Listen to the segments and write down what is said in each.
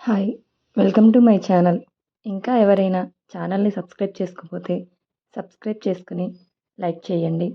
Hi welcome to my channel. ఇంకా ఎవరైనా ఛానల్ని సబ్స్క్రైబ్ చేసుకోకపోతే సబ్స్క్రైబ్ చేసుకుని లైక్ చేయండి.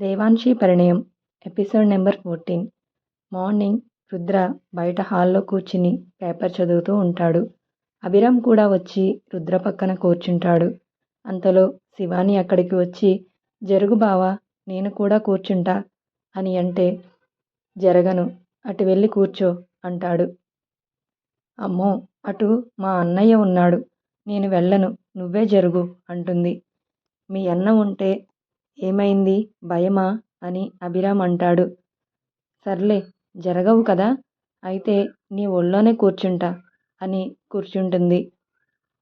Devanshi Parinayam episode number fourteen. Morning Rudra బయట హాల్లో కూర్చుని పేపర్ చదువుతూ ఉంటాడు. అభిరామ్ కూడా వచ్చి రుద్ర పక్కన కూర్చుంటాడు. అంతలో శివాని అక్కడికి వచ్చి జరుగు బావా నేను కూడా కూర్చుంటా అని అంటే జరగను అటు వెళ్ళి కూర్చో అంటాడు. అమ్మో అటు మా అన్నయ్య ఉన్నాడు. నేను వెళ్ళను నువ్వే జరుగు అంటుంది. మీ అన్న ఉంటే ఏమైంది? భయమా? అని అభిరామ్ అంటాడు. సర్లే జరగవు కదా? అయితే నీ ఒళ్ళోనే కూర్చుంటా అని కూర్చుంటుంది.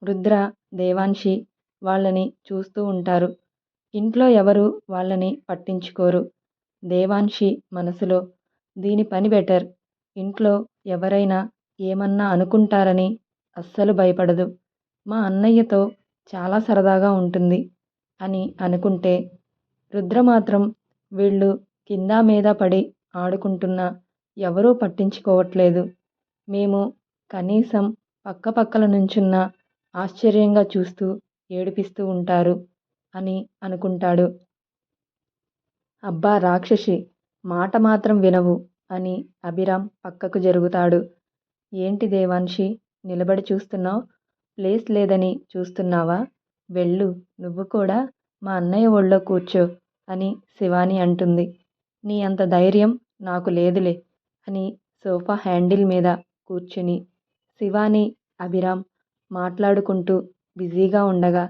రుద్ర దేవాన్షి వాళ్ళని చూస్తూ ఉంటారు. ఇంట్లో ఎవరు వాళ్ళని పట్టించుకోరు. దేవాన్షి మనసులో దీని పని బెటర్. ఇంట్లో ఎవరైనా ఏమన్నా అనుకుంటారని అస్సలు భయపడదు. మా అన్నయ్యతో చాలా సరదాగా ఉంటుంది అని అనుకుంటే రుద్ర మాత్రం వీళ్ళు కింద మీద పడి ఆడుకుంటున్నా ఎవరూ పట్టించుకోవట్లేదు. మేము కనీసం పక్కపక్కల నుంచున్న ఆశ్చర్యంగా చూస్తూ ఏడిపిస్తూ ఉంటారు అని అనుకుంటాడు. అబ్బా రాక్షసి మాట మాత్రం వినవు అని అభిరామ్ పక్కకు జరుగుతాడు. ఏంటి దేవాన్షి నిలబడి చూస్తున్నావు? ప్లేస్ లేదని చూస్తున్నావా? వెళ్ళు నువ్వు కూడా మా అన్నయ్య ఒళ్ళో కూర్చో అని శివాని అంటుంది. నీ అంత ధైర్యం నాకు లేదులే అని సోఫా హ్యాండిల్ మీద కూర్చుని శివాని అభిరామ్ మాట్లాడుకుంటూ బిజీగా ఉండగా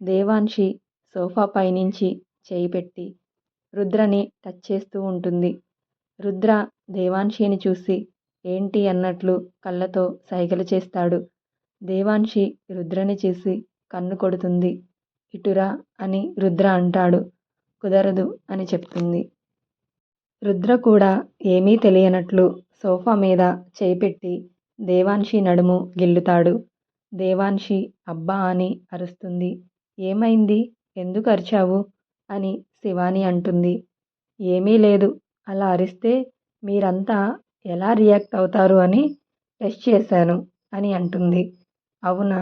దేవాన్షి సోఫా పైనుంచి చేయి పెట్టి రుద్రని టచ్ చేస్తూ ఉంటుంది. రుద్ర దేవాన్షిని చూసి ఏంటి అన్నట్లు కళ్ళతో సైగలు చేస్తాడు. దేవాన్షి రుద్రని చూసి కన్ను కొడుతుంది. ఇటురా అని రుద్ర అంటాడు. కుదరదు అని చెప్తుంది. రుద్ర కూడా ఏమీ తెలియనట్లు సోఫా మీద చేపెట్టి దేవాన్షి నడుము గిల్లుతాడు. దేవాన్షి అబ్బా అని అరుస్తుంది. ఏమైంది? ఎందుకు అరిచావు? అని శివాని అంటుంది. ఏమీ లేదు. అలా అరిస్తే మీరంతా ఎలా రియాక్ట్ అవుతారు అని టెస్ట్ చేశాను అని అంటుంది. అవునా?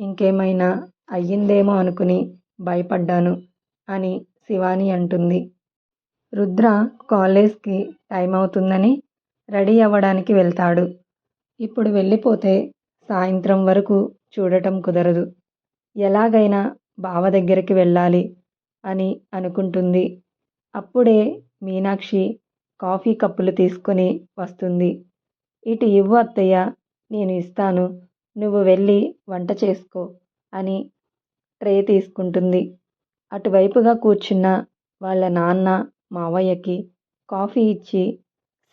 ఇంకేమైనా అయ్యిందేమో అనుకుని భయపడ్డాను అని శివాని అంటుంది. రుద్ర కాలేజ్కి టైం అవుతుందని రెడీ అవ్వడానికి వెళ్తాడు. ఇప్పుడు వెళ్ళిపోతే సాయంత్రం వరకు చూడటం కుదరదు. ఎలాగైనా బావ దగ్గరికి వెళ్ళాలి అని అనుకుంటుంది. అప్పుడే మీనాక్షి కాఫీ కప్పులు తీసుకొని వస్తుంది. ఇటు ఇవ్వు అత్తయ్య నేను ఇస్తాను. నువ్వు వెళ్ళి వంట చేసుకో అని ట్రే తీసుకుంటుంది. అటువైపుగా కూర్చున్న వాళ్ళ నాన్న మావయ్యకి కాఫీ ఇచ్చి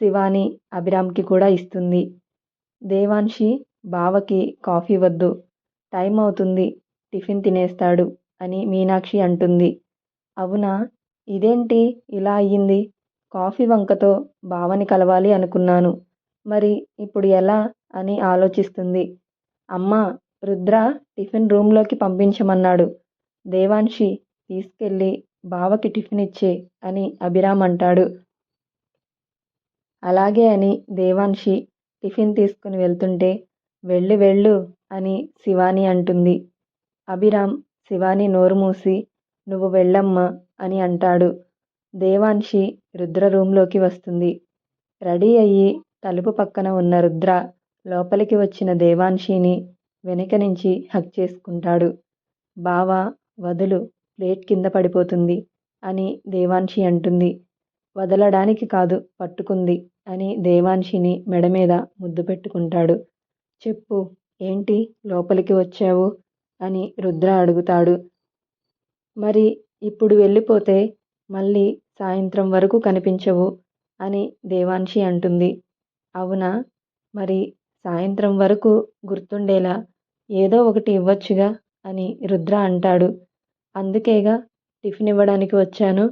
శివాని అభిరామ్కి కూడా ఇస్తుంది. దేవాన్షి బావకి కాఫీ వద్దు. టైం అవుతుంది. టిఫిన్ తినేస్తాడు అని మీనాక్షి అంటుంది. అవునా? ఇదేంటి? ఇలా అయ్యింది? కాఫీ వంకతో బావని కలవాలి అనుకున్నాను. మరి ఇప్పుడు ఎలా అని ఆలోచిస్తుంది. అమ్మ రుద్ర టిఫిన్ రూమ్లోకి పంపించమన్నాడు. దేవాన్షి తీసుకెళ్ళి బావకి టిఫిన్ ఇచ్చే అని అభిరామ్ అంటాడు. అలాగే అని దేవాన్షి టిఫిన్ తీసుకుని వెళ్తుంటే వెళ్ళు వెళ్ళు అని శివాని అంటుంది. అభిరామ్ శివాని నోరు మూసి నువ్వు వెళ్ళమ్మా అని అంటాడు. దేవాన్షి రుద్ర రూంలోకి వస్తుంది. రెడీ అయ్యి తలుపు పక్కన ఉన్న రుద్ర లోపలికి వచ్చిన దేవాన్షిని వెనక నుంచి హక్ చేసుకుంటాడు. బావా వదులు ప్లేట్ కింద పడిపోతుంది అని దేవాన్షి అంటుంది. వదలడానికి కాదు పట్టుకుంది అని దేవాన్షిని మెడ మీద ముద్దు పెట్టుకుంటాడు. చెప్పు ఏంటి లోపలికి వచ్చావు అని రుద్ర అడుగుతాడు. మరి ఇప్పుడు వెళ్ళిపోతే మళ్ళీ సాయంత్రం వరకు కనిపించవు అని దేవాన్షి అంటుంది. అవునా? మరి సాయంత్రం వరకు గుర్తుండేలా ఏదో ఒకటి ఇవ్వచ్చుగా అని రుద్ర అంటాడు. అందుకేగా టిఫిన్ ఇవ్వడానికి వచ్చాను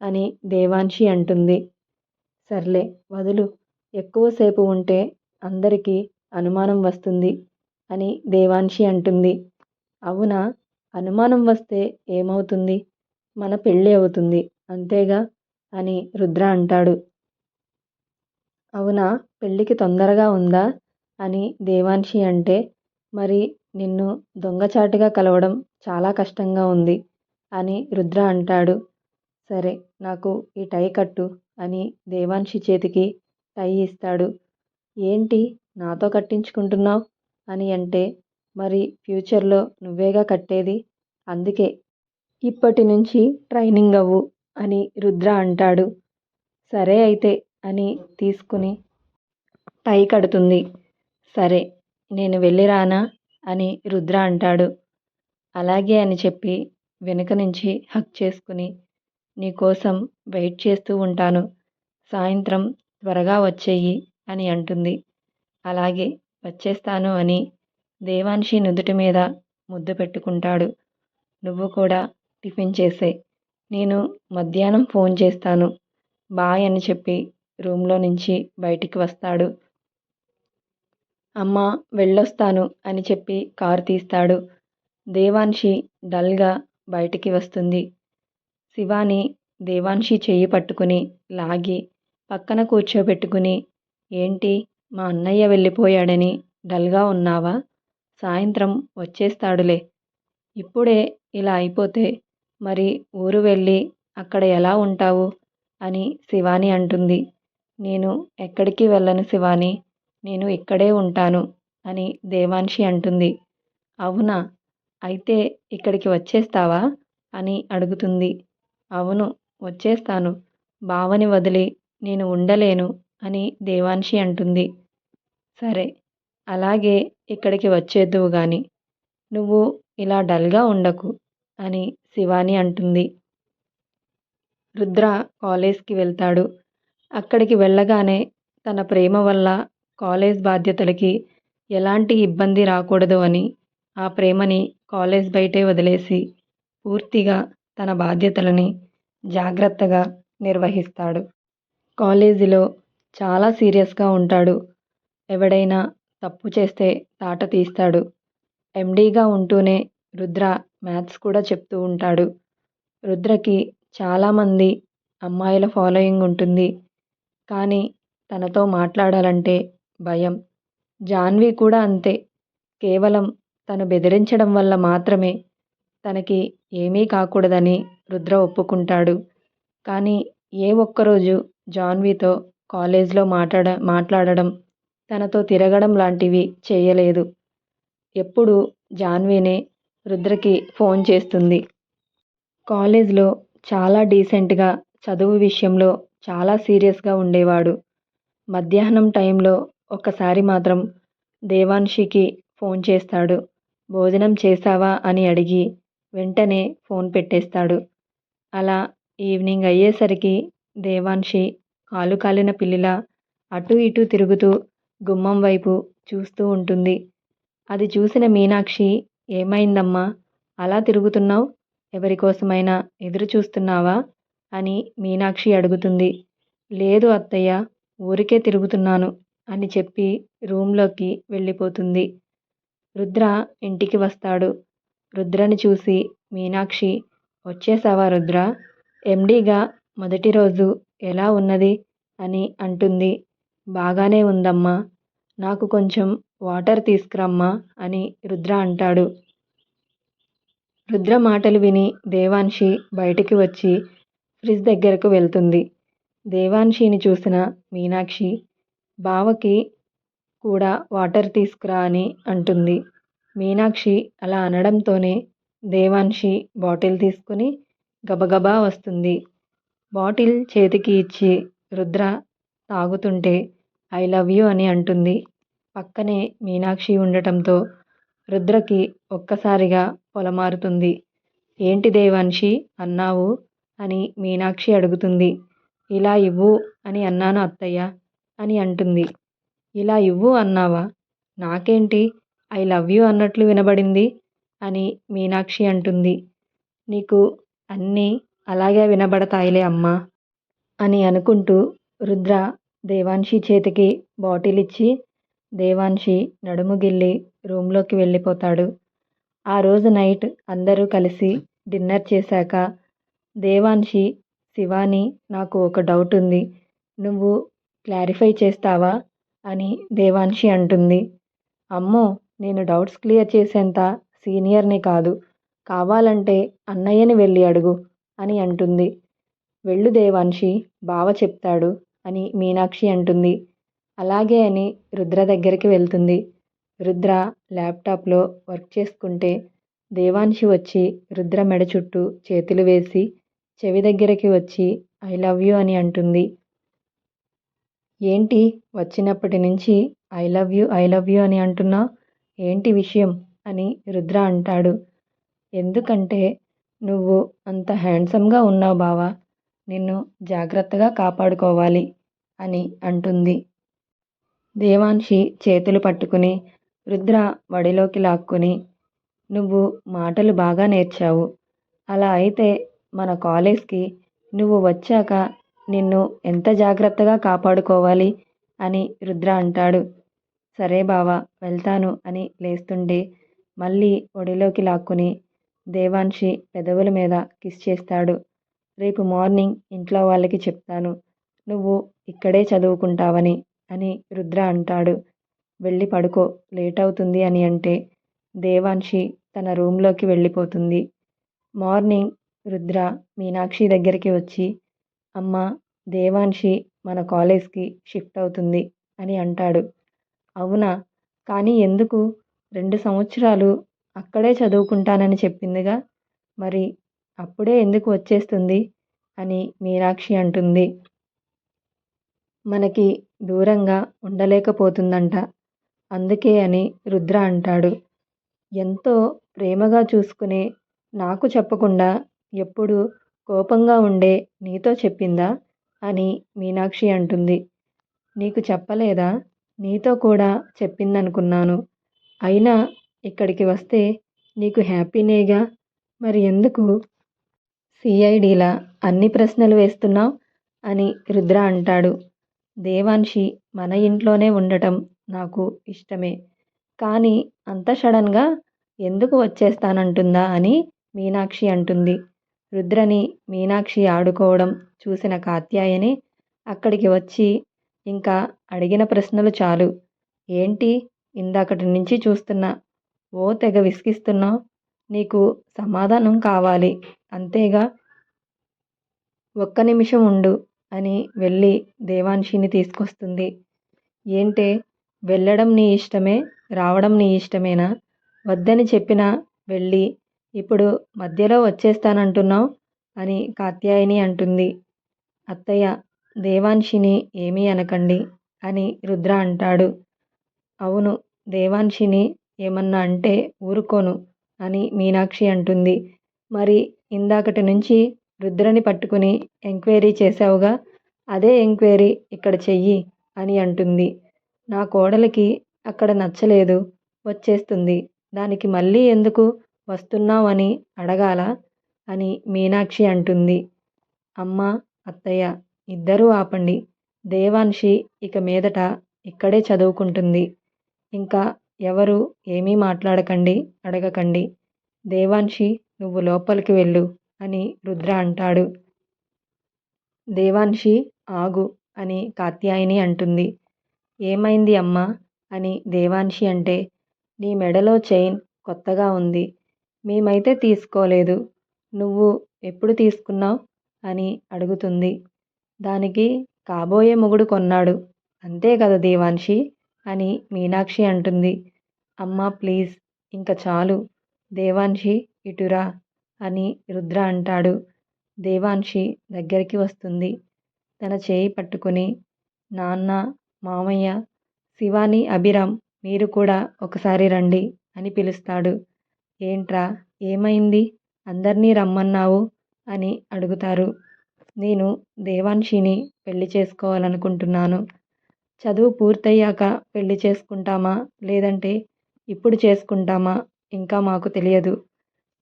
అని దేవాన్షి అంటుంది. సర్లే వదులు. ఎక్కువసేపు ఉంటే అందరికీ అనుమానం వస్తుంది అని దేవాన్షి అంటుంది. అవునా? అనుమానం వస్తే ఏమవుతుంది? మన పెళ్ళి అవుతుంది. అంతేగా? అని రుద్ర అంటాడు. అవునా? పెళ్ళికి తొందరగా ఉందా? అని దేవాన్షి అంటే మరి నిన్ను దొంగచాటుగా కలవడం చాలా కష్టంగా ఉంది అని రుద్ర అంటాడు. సరే నాకు ఈ టై కట్టు అని దేవాన్షి చేతికి టై ఇస్తాడు. ఏంటి? నాతో కట్టించుకుంటున్నావు? అని అంటే మరి ఫ్యూచర్లో నువ్వేగా కట్టేది? అందుకే. ఇప్పటి నుంచి ట్రైనింగ్ అవ్వు. అని రుద్ర అంటాడు. సరే అయితే అని తీసుకుని టై కడుతుంది. సరే నేను వెళ్ళిరానా అని రుద్ర అంటాడు. అలాగే అని చెప్పి వెనుక నుంచి హక్ చేసుకుని నీకోసం వెయిట్ చేస్తూ ఉంటాను. సాయంత్రం త్వరగా వచ్చేయి అని అంటుంది. అలాగే వచ్చేస్తాను అని దేవాన్షి నుదుటి మీద ముద్దు పెట్టుకుంటాడు. నువ్వు కూడా టిఫిన్ చేసే నేను మధ్యాహ్నం ఫోన్ చేస్తాను. బాయ్ అని చెప్పి రూమ్లో నుంచి బయటికి వస్తాడు. అమ్మ వెళ్ళొస్తాను అని చెప్పి కారు తీస్తాడు. దేవాన్షి డల్గా బయటికి వస్తుంది. శివాని దేవాన్షి చెయ్యి పట్టుకుని లాగి పక్కన కూర్చోబెట్టుకుని ఏంటి మా అన్నయ్య వెళ్ళిపోయాడని డల్గా ఉన్నావా? సాయంత్రం వచ్చేస్తాడులే. ఇప్పుడే ఇలా అయిపోతే మరి ఊరు వెళ్ళి అక్కడ ఎలా ఉంటావు? అని శివాని అంటుంది. నేను ఎక్కడికి వెళ్ళను శివాని నేను ఇక్కడే ఉంటాను అని దేవాన్షి అంటుంది. అవునా? అయితే ఇక్కడికి వచ్చేస్తావా? అని అడుగుతుంది. అవును వచ్చేస్తాను. బావని వదిలి నేను ఉండలేను అని దేవాన్షి అంటుంది. సరే అలాగే ఇక్కడికి వచ్చేద్దువు గాని. నువ్వు ఇలా డల్గా ఉండకు అని శివాని అంటుంది. రుద్ర కాలేజ్కి వెళ్తాడు. అక్కడికి వెళ్ళగానే తన ప్రేమ వల్ల కాలేజ్ బాధ్యతలకి ఎలాంటి ఇబ్బంది రాకూడదు అని ఆ ప్రేమని కాలేజ్ బయటే వదిలేసి పూర్తిగా తన బాధ్యతలని జాగ్రత్తగా నిర్వహిస్తాడు. కాలేజీలో చాలా సీరియస్గా ఉంటాడు. ఎవడైనా తప్పు చేస్తే తాట తీస్తాడు. ఎండీగా ఉంటూనే రుద్ర మ్యాథ్స్ కూడా చెప్తూ ఉంటాడు. రుద్రకి చాలామంది అమ్మాయిల ఫాలోయింగ్ ఉంటుంది. కానీ తనతో మాట్లాడాలంటే భయం. జాన్వి కూడా అంతే. కేవలం తను బెదిరించడం వల్ల మాత్రమే తనకి ఏమీ కాకూడదని రుద్ర ఒప్పుకుంటాడు. కానీ ఏ ఒక్కరోజు జాన్వితో కాలేజ్లో మాట్లాడ మాట్లాడడం తనతో తిరగడం లాంటివి చేయలేదు. ఎప్పుడు జాన్వీనే రుద్రకి ఫోన్ చేస్తుంది. కాలేజ్లో చాలా డీసెంట్గా చదువు విషయంలో చాలా సీరియస్గా ఉండేవాడు. మధ్యాహ్నం టైంలో ఒక్కసారి మాత్రం దేవాన్షికి ఫోన్ చేస్తాడు. భోజనం చేశావా? అని అడిగి వెంటనే ఫోన్ పెట్టేస్తాడు. అలా ఈవినింగ్ అయ్యేసరికి దేవాన్షి కాలు కాలిన పిల్లిలా అటు ఇటు తిరుగుతూ గుమ్మం వైపు చూస్తూ ఉంటుంది. అది చూసిన మీనాక్షి ఏమైందమ్మా? అలా తిరుగుతున్నావు? ఎవరికోసమైనా ఎదురు చూస్తున్నావా అని మీనాక్షి అడుగుతుంది. లేదు అత్తయ్య ఊరికే తిరుగుతున్నాను అని చెప్పి రూంలోకి వెళ్ళిపోతుంది. రుద్ర ఇంటికి వస్తాడు. రుద్రని చూసి మీనాక్షి వచ్చేసావా రుద్ర? ఎండీగా మొదటి రోజు ఎలా ఉన్నది? అని అంటుంది. బాగానే ఉందమ్మా. నాకు కొంచెం వాటర్ తీసుకురమ్మా అని రుద్ర అంటాడు. రుద్ర మాటలు విని దేవాన్షి బయటికి వచ్చి ఫ్రిడ్జ్ దగ్గరకు వెళ్తుంది. దేవాన్షిని చూసిన మీనాక్షి బావకి కూడా వాటర్ తీసుకురా అని అంటుంది. మీనాక్షి అలా అనడంతోనే దేవాన్షి బాటిల్ తీసుకుని గబగబా వస్తుంది. బాటిల్ చేతికి ఇచ్చి రుద్ర తాగుతుంటే ఐ లవ్ యూ అని అంటుంది. పక్కనే మీనాక్షి ఉండటంతో రుద్రకి ఒక్కసారిగా పొలమారుతుంది. ఏంటి దేవాన్షి అన్నావు? అని మీనాక్షి అడుగుతుంది. ఇలా ఇవ్వు అని అన్నాను అత్తయ్య అని అంటుంది. ఇలా ఇవ్వు అన్నావా? నాకేంటి? ఐ లవ్ యూ అన్నట్లు వినబడింది అని మీనాక్షి అంటుంది. నీకు అన్నీ అలాగే వినబడతాయిలే అమ్మా అని అనుకుంటూ రుద్ర దేవాన్షి చేతికి బాటిల్ ఇచ్చి దేవాన్షి నడుముగిల్లి రూమ్లోకి వెళ్ళిపోతాడు. ఆ రోజు నైట్ అందరూ కలిసి డిన్నర్ చేశాక దేవాన్షి శివాని నాకు ఒక డౌట్ ఉంది. నువ్వు క్లారిఫై చేస్తావా? అని దేవాన్షి అంటుంది. అమ్మో నేను డౌట్స్ క్లియర్ చేసేంత సీనియర్ని కాదు. కావాలంటే అన్నయ్యని వెళ్ళి అడుగు అని అంటుంది. వెళ్ళు దేవాన్షి బావ చెప్తాడు అని మీనాక్షి అంటుంది. అలాగే అని రుద్ర దగ్గరికి వెళ్తుంది. రుద్ర ల్యాప్టాప్లో వర్క్ చేసుకుంటే దేవాన్షి వచ్చి రుద్ర మెడ చుట్టూ చేతులు వేసి చెవి దగ్గరికి వచ్చి ఐ లవ్ యూ అని అంటుంది. ఏంటి? వచ్చినప్పటి నుంచి I love you I love you అని అంటున్నా? ఏంటి విషయం? అని రుద్ర అంటాడు. ఎందుకంటే నువ్వు అంత హ్యాండ్సమ్గా ఉన్నావు బావా. నిన్ను జాగ్రత్తగా కాపాడుకోవాలి అని అంటుంది. దేవాన్షి చేతులు పట్టుకుని రుద్ర వడిలోకి లాక్కుని నువ్వు మాటలు బాగా నేర్చావు. అలా అయితే మన కాలేజ్కి నువ్వు వచ్చాక నిన్ను ఎంత జాగ్రత్తగా కాపాడుకోవాలి అని రుద్ర అంటాడు. సరే బావా వెళ్తాను అని లేస్తుంటే మళ్ళీ ఒడిలోకి లాక్కుని దేవాన్షి పెదవుల మీద కిస్ చేస్తాడు. రేపు మార్నింగ్ ఇంట్లో వాళ్ళకి చెప్తాను. నువ్వు ఇక్కడే చదువుకుంటావని. అని రుద్ర అంటాడు. వెళ్ళి పడుకో లేట్ అవుతుంది అని అంటే దేవాన్షి తన రూమ్లోకి వెళ్ళిపోతుంది. మార్నింగ్ రుద్ర మీనాక్షి దగ్గరికి వచ్చి అమ్మ దేవాన్షి మన కాలేజ్కి షిఫ్ట్ అవుతుంది అని అంటాడు. అవునా? కానీ ఎందుకు? రెండు సంవత్సరాలు అక్కడే చదువుకుంటానని చెప్పిందిగా? మరి అప్పుడే ఎందుకు వచ్చేస్తుంది? అని మీనాక్షి అంటుంది. మనకి దూరంగా ఉండలేకపోతుందంట. అందుకే అని రుద్ర అంటాడు. ఎంతో ప్రేమగా చూసుకునే నాకు చెప్పకుండా ఎప్పుడు కోపంగా ఉండే నీతో చెప్పిందా? అని మీనాక్షి అంటుంది. నీకు చెప్పలేదా? నీతో కూడా చెప్పిందనుకున్నాను. అయినా ఇక్కడికి వస్తే నీకు హ్యాపీనేగా? మరి ఎందుకు? సిఐడిలా అన్ని ప్రశ్నలు వేస్తున్నావు? అని రుద్ర అంటాడు. దేవాన్షి మన ఇంట్లోనే ఉండటం నాకు ఇష్టమే. కానీ అంత సడన్గా ఎందుకు వచ్చేస్తానంటుందా అని మీనాక్షి అంటుంది. రుద్రని మీనాక్షి ఆడుకోవడం చూసిన కాత్యాయని అక్కడికి వచ్చి ఇంకా అడిగిన ప్రశ్నలు చాలు. ఏంటి ఇందాకటి నుంచి చూస్తున్నా? ఓ తెగ విసిగిస్తున్నావు. నీకు సమాధానం కావాలి. అంతేగా? ఒక్క నిమిషం ఉండు. అని వెళ్ళి దేవాన్షిని తీసుకొస్తుంది. ఏంటే వెళ్ళడం నీ ఇష్టమే రావడం నీ ఇష్టమేనా? వద్దని చెప్పినా వెళ్ళి ఇప్పుడు మధ్యలో వచ్చేస్తానంటున్నావు అని కాత్యాయని అంటుంది. అత్తయ్య దేవాన్షిని ఏమీ అనకండి అని రుద్ర అంటాడు. అవును దేవాన్షిని ఏమన్నా అంటే ఊరుకోను అని మీనాక్షి అంటుంది. మరి ఇందాకటి నుంచి రుద్రని పట్టుకుని ఎంక్వైరీ చేసావుగా అదే ఎంక్వైరీ ఇక్కడ చెయ్యి అని అంటుంది. నా కోడలికి అక్కడ నచ్చలేదు. వచ్చేస్తుంది. దానికి మళ్ళీ ఎందుకు వస్తున్నావని అడగాల అని మీనాక్షి అంటుంది. అమ్మ అత్తయ్య ఇద్దరూ ఆపండి. దేవాన్షి ఇక మీదట ఇక్కడే చదువుకుంటుంది. ఇంకా ఎవరు ఏమీ మాట్లాడకండి అడగకండి. దేవాన్షి నువ్వు లోపలికి వెళ్ళు. అని రుద్ర అంటాడు. దేవాన్షి ఆగు అని కాత్యాయిని అంటుంది. ఏమైంది అమ్మా అని దేవాన్షి అంటే నీ మెడలో చైన్ కొత్తగా ఉంది. మేమైతే తీసుకోలేదు. నువ్వు ఎప్పుడు తీసుకున్నావు? అని అడుగుతుంది. దానికి కాబోయే మొగుడు కొన్నాడు. అంతే కదా దేవాన్షి అని మీనాక్షి అంటుంది. అమ్మా ప్లీజ్ ఇంక చాలు. దేవాన్షి ఇటురా అని రుద్ర అంటాడు. దేవాన్షి దగ్గరికి వస్తుంది. తన చేయి పట్టుకుని నాన్న మామయ్య శివాని అభిరామ్ మీరు కూడా ఒకసారి రండి అని పిలుస్తాడు. ఏంట్రా ఏమైంది? అందరినీ రమ్మన్నావు అని అడుగుతారు. నేను దేవాన్షిని పెళ్ళి చేసుకోవాలనుకుంటున్నాను. చదువు పూర్తయ్యాక పెళ్ళి చేసుకుంటామా? లేదంటే ఇప్పుడు చేసుకుంటామా? ఇంకా మాకు తెలియదు.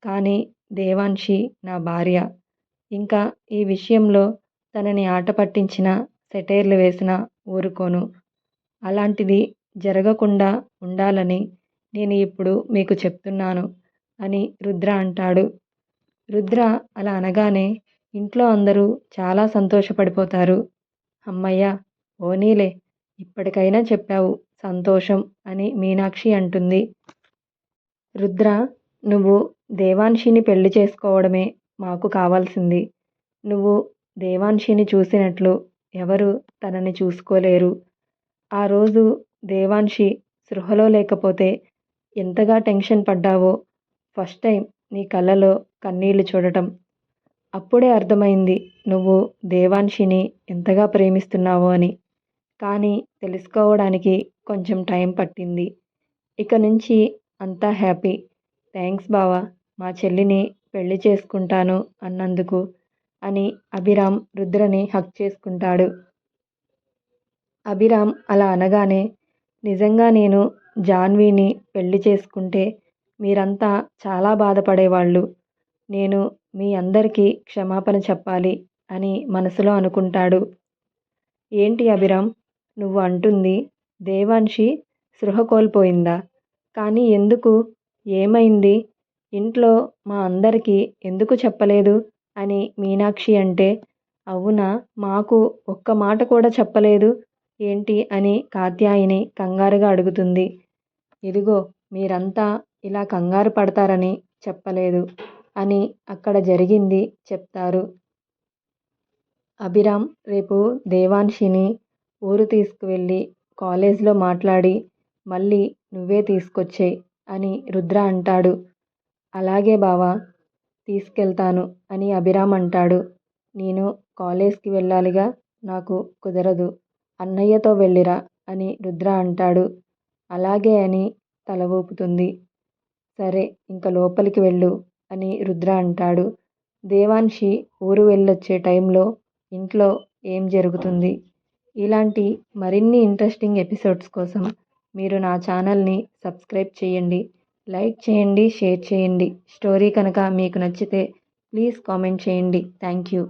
కానీ దేవాన్షి నా భార్య. ఇంకా ఈ విషయంలో తనని ఆట పట్టించిన సెటైర్లు వేసిన ఊరుకోను. అలాంటిది జరగకుండా ఉండాలని నేను ఇప్పుడు మీకు చెప్తున్నాను అని రుద్ర అంటాడు. రుద్ర అలా అనగానే ఇంట్లో అందరూ చాలా సంతోషపడిపోతారు. అమ్మయ్య ఓనీలే ఇప్పటికైనా చెప్పావు సంతోషం అని మీనాక్షి అంటుంది. రుద్ర నువ్వు దేవాన్షిని పెళ్ళి చేసుకోవడమే మాకు కావాల్సింది. నువ్వు దేవాన్షిని చూసినట్లు ఎవరు తనని చూసుకోలేరు. ఆ రోజు దేవాన్షి సృహలో లేకపోతే ఎంతగా టెన్షన్ పడ్డావో ఫస్ట్ టైం నీ కళ్ళలో కన్నీళ్ళు చూడటం. అప్పుడే అర్థమైంది నువ్వు దేవాన్షిని ఎంతగా ప్రేమిస్తున్నావో అని. కానీ తెలుసుకోవడానికి కొంచెం టైం పట్టింది. ఇక నుంచి అంతా హ్యాపీ. థ్యాంక్స్ బావా మా చెల్లిని పెళ్ళి చేసుకుంటాను అన్నందుకు అని అభిరామ్ రుద్రని హక్ చేసుకుంటాడు. అభిరామ్ అలా అనగానే నిజంగా నేను జాన్వీని పెళ్ళి చేసుకుంటే మీరంతా చాలా బాధపడేవాళ్ళు. నేను మీ అందరికీ క్షమాపణ చెప్పాలి అని మనసులో అనుకుంటాడు. ఏంటి అభిరామ్ నువ్వు అంటుంది దేవాన్షి సృహ కోల్పోయిందా? కానీ ఎందుకు ఏమైంది? ఇంట్లో మా అందరికీ ఎందుకు చెప్పలేదు? అని మీనాక్షి అంటే అవునా మాకు ఒక్క మాట కూడా చెప్పలేదు? ఏంటి? అని కాత్యాయిని కంగారుగా అడుగుతుంది. ఇదిగో మీరంతా ఇలా కంగారు పడతారని చెప్పలేదు అని అక్కడ జరిగింది చెప్తారు. అభిరామ్ రేపు దేవాన్షిని ఊరు తీసుకువెళ్ళి కాలేజ్లో మాట్లాడి మళ్ళీ నువ్వే తీసుకొచ్చేయి. అని రుద్ర అంటాడు. అలాగే బావా తీసుకెళ్తాను అని అభిరామ్ అంటాడు. నేను కాలేజ్కి వెళ్ళాలిగా నాకు కుదరదు. అన్నయ్యతో వెళ్ళిరా అని రుద్ర అంటాడు. అలాగే అని తల ఊపుతుంది. సరే ఇంక లోపలికి వెళ్ళు అని రుద్ర అంటాడు. దేవాన్షి ఊరు వెళ్ళొచ్చే టైంలో ఇంట్లో ఏం జరుగుతుంది? ఇలాంటి మరిన్ని ఇంట్రెస్టింగ్ ఎపిసోడ్స్ కోసం మీరు నా ఛానల్ని సబ్స్క్రైబ్ చేయండి లైక్ చేయండి షేర్ చేయండి. స్టోరీ కనుక మీకు నచ్చితే ప్లీజ్ కామెంట్ చేయండి. Thank you.